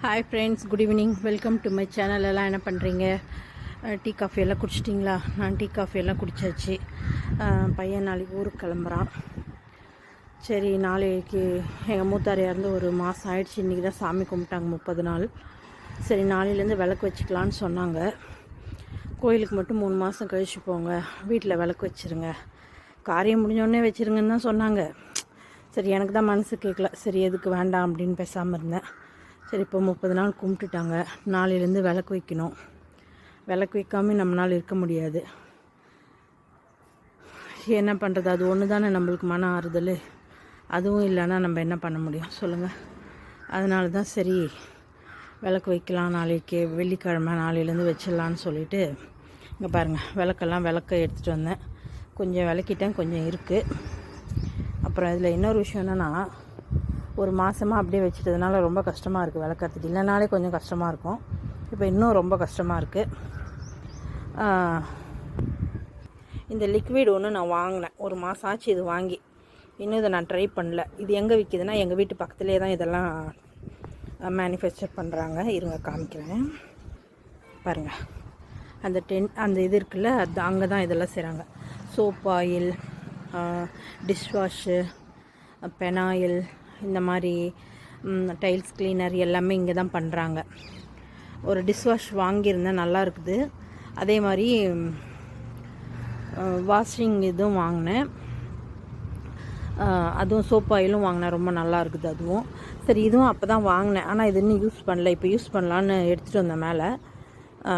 Hi friends good evening welcome to my channel எல்லாம் என்ன பண்ணுறீங்க டீ காஃபி எல்லாம் குடிச்சிட்டிங்களா? நான் டீ காஃபி எல்லாம் குடித்தாச்சு பையன் நாளைக்கு ஊருக்கு கிளம்புறான். சரி நாளைக்கு எங்கள் மூத்தார் இறந்து ஒரு மாதம் ஆயிடுச்சு. இன்றைக்கி தான் சாமி கும்பிட்டாங்க முப்பது நாள். சரி நாளையிலேருந்து விளக்கு வச்சுக்கலான்னு சொன்னாங்க. கோயிலுக்கு மட்டும் மூணு மாதம் கழிச்சு போங்க. வீட்டில் விளக்கு வச்சுருங்க. காரியம் முடிஞ்சோடனே வச்சுருங்கன்னு தான் சொன்னாங்க. சரி எனக்கு தான் மனசு கேட்கல சரி எதுக்கு வேண்டாம் அப்படின்னு பேசாமல் இருந்தேன். சரி இப்போ முப்பது நாள் கும்பிட்டுட்டாங்க. நாளையிலேருந்து விளக்கு வைக்கணும். விளக்கு வைக்காமல் நம்மளால் இருக்க முடியாது. என்ன பண்ணுறது அது ஒன்று தானே நம்மளுக்கு மன ஆறுதல். அதுவும் இல்லைன்னா நம்ம என்ன பண்ண முடியும்? சொல்லுங்கள் அதனால தான் சரி விளக்கு வைக்கலாம். நாளைக்கு வெள்ளிக்கிழமை நாளையிலேருந்து வச்சிடலான்னு சொல்லிட்டு இங்கே பாருங்கள் விளக்கெல்லாம் விளக்க எடுத்துகிட்டு வந்தேன். கொஞ்சம் விளக்கிட்டேன் கொஞ்சம் இருக்குது அப்புறம் இதில் இன்னொரு விஷயம் என்னென்னா ஒரு மாதமாக அப்படியே வச்சுட்டதுனால ரொம்ப கஷ்டமாக இருக்குது விளக்கறதுக்கு. இல்லைனாலே கொஞ்சம் கஷ்டமாக இருக்கும். இப்போ இன்னும் ரொம்ப கஷ்டமாக இருக்குது இந்த லிக்விட் ஒன்று நான் வாங்கினேன். ஒரு மாதம் ஆச்சு இது வாங்கி. இன்னும் இதை நான் ட்ரை பண்ணல. இது எங்கே விற்கிதுன்னா எங்கள் வீட்டு பக்கத்துலேயே தான் இதெல்லாம் மேனுஃபேக்சர் பண்ணுறாங்க இருங்க காமிக்கிறேன். பாருங்கள் அந்த டென் அந்த இது இருக்குல்ல அது அங்கே தான் இதெல்லாம் செய்கிறாங்க சோப் ஆயில் டிஷ்வாஷு பெனாயில் இந்த மாதிரி டைல்ஸ் கிளீனர் எல்லாமே இங்கே தான் பண்ணுறாங்க ஒரு டிஷ்வாஷ் வாங்கியிருந்தேன் நல்லா இருக்குது. அதே மாதிரி வாஷிங் இதுவும் வாங்கினேன். அதுவும் சோப் ஆயிலும் வாங்கினேன். ரொம்ப நல்லா இருக்குது அதுவும். சரி இதுவும் அப்போ தான் வாங்கினேன். ஆனால் இது இன்னும் யூஸ் பண்ணல. இப்போ யூஸ் பண்ணலான்னு எடுத்துகிட்டு வந்தேன் மேலே.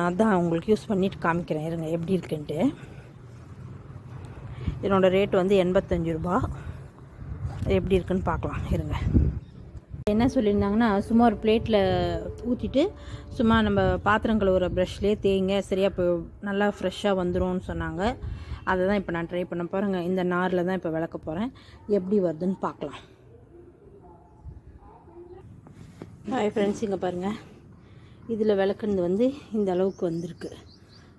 அதான் உங்களுக்கு யூஸ் பண்ணிவிட்டு காமிக்கிறேன். இருங்க எப்படி இருக்குன்ட்டு. இதனோட ரேட் வந்து எண்பத்தஞ்சு ரூபா. எப்படி இருக்குன்னு பார்க்கலாம். இருங்க. என்ன சொல்லியிருந்தாங்கன்னா சும்மா ஒரு பிளேட்டில் ஊற்றிட்டு சும்மா நம்ம பாத்திரம் கழுவுற ப்ரஷ்லேயே தேய்ங்க சரியாக இப்போ நல்லா ஃப்ரெஷ்ஷாக வந்துடும் சொன்னாங்க. அதை தான் இப்போ நான் ட்ரை பண்ண பாருங்கள் இந்த நாரில் தான் இப்போ விளக்க போகிறேன் எப்படி வருதுன்னு பார்க்கலாம். ஹாய் ஃப்ரெண்ட்ஸ் இங்கே பாருங்கள் இதில் விளக்குனது வந்து இந்த அளவுக்கு வந்திருக்கு.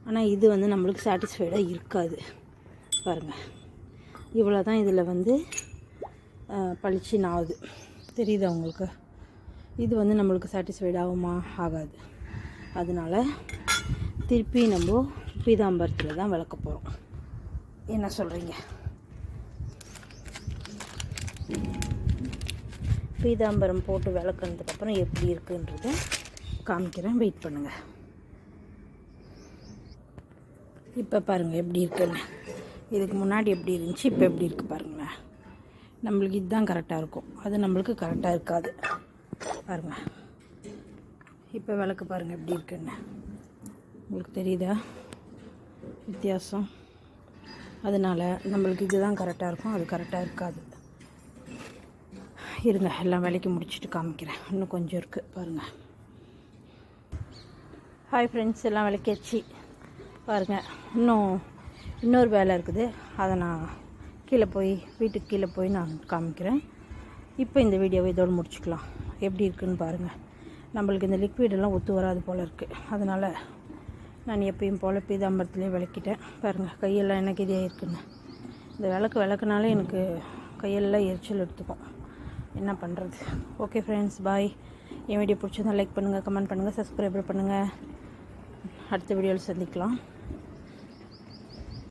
ஆனால் இது வந்து நம்மளுக்கு சாட்டிஸ்ஃபைடாக இருக்காது. பாருங்கள் இவ்வளோ தான் இதில் வந்து பளிச்சுன்னு ஆகுது தெரியுது அவங்களுக்கு இது வந்து நம்மளுக்கு சாட்டிஸ்ஃபைட் ஆகுமா? ஆகாது. அதனால் திருப்பி நம்ம பீதாம்பரத்தில் தான் விளக்க போகிறோம் என்ன சொல்கிறீங்க பீதாம்பரம் போட்டு விளக்குனதுக்கப்புறம் எப்படி இருக்குன்றத காமிக்கிறேன். வெயிட் பண்ணுங்கள் இப்போ பாருங்கள் எப்படி இருக்குன்னு. இதுக்கு முன்னாடி எப்படி இருந்துச்சு இப்போ எப்படி இருக்குது பாருங்களேன். நம்மளுக்கு இதுதான் கரெக்டாக இருக்கும். அது நம்மளுக்கு கரெக்டாக இருக்காது. பாருங்கள் இப்போ விளக்கு பாருங்கள் எப்படி இருக்குன்னு. உங்களுக்கு தெரியுதா? வித்தியாசம். அதனால் நம்மளுக்கு இதுதான் கரெக்டாக இருக்கும். அது கரெக்டாக இருக்காது. இருங்க எல்லாம் விலைக்கு முடிச்சுட்டு காமிக்கிறேன். இன்னும் கொஞ்சம் இருக்குது பாருங்கள் ஹாய் ஃப்ரெண்ட்ஸ் எல்லாம் விளக்கியாச்சு. பாருங்கள் இன்னும் இன்னொரு வேலை இருக்குது. அதை நான் கீழே போய் வீட்டுக்கு கீழே போய் நான் காமிக்கிறேன். இப்போ இந்த வீடியோவை இதோடு முடிச்சுக்கலாம். எப்படி இருக்குன்னு பாருங்கள் நம்மளுக்கு இந்த லிக்விடெல்லாம் ஒத்து வராது போல் இருக்குது அதனால் நான் எப்பயும் போல் பீதாம்பரத்துலேயே விளக்கிட்டேன். பாருங்கள் கையெல்லாம் எனக்கு இதே இருக்குன்னு. இந்த விளக்கு விளக்குனாலே எனக்கு கையெல்லாம் எரிச்சல் எடுத்துக்கும். என்ன பண்ணுறது ஓகே ஃப்ரெண்ட்ஸ் பாய் என் வீடியோ பிடிச்சிருந்தா லைக் பண்ணுங்கள் கமெண்ட் பண்ணுங்கள் சப்ஸ்கிரைபர் பண்ணுங்கள் அடுத்த வீடியோவில் சந்திக்கலாம்.